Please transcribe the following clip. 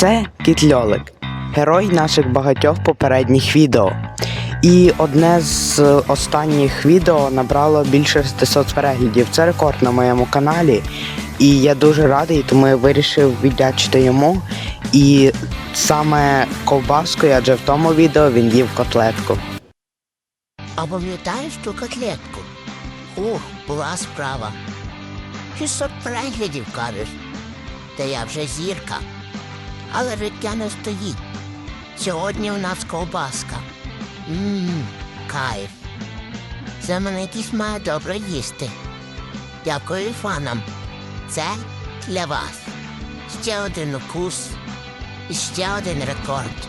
Це кіт Льолик, герой наших багатьох попередніх відео. І одне з останніх відео набрало більше 600 переглядів. Це рекорд на моєму каналі. І я дуже радий, тому я вирішив віддячити йому. І саме ковбаскою, адже в тому відео він їв котлетку. А пам'ятаєш ту котлетку? Ух, була справа. 600 переглядів кажеш. Та я вже зірка. Але життя не стоїть. Сьогодні у нас ковбаска. Ммм, кайф. Це мене якісь має добре їсти. Дякую фанам. Це для вас. Ще один укус. Ще один рекорд.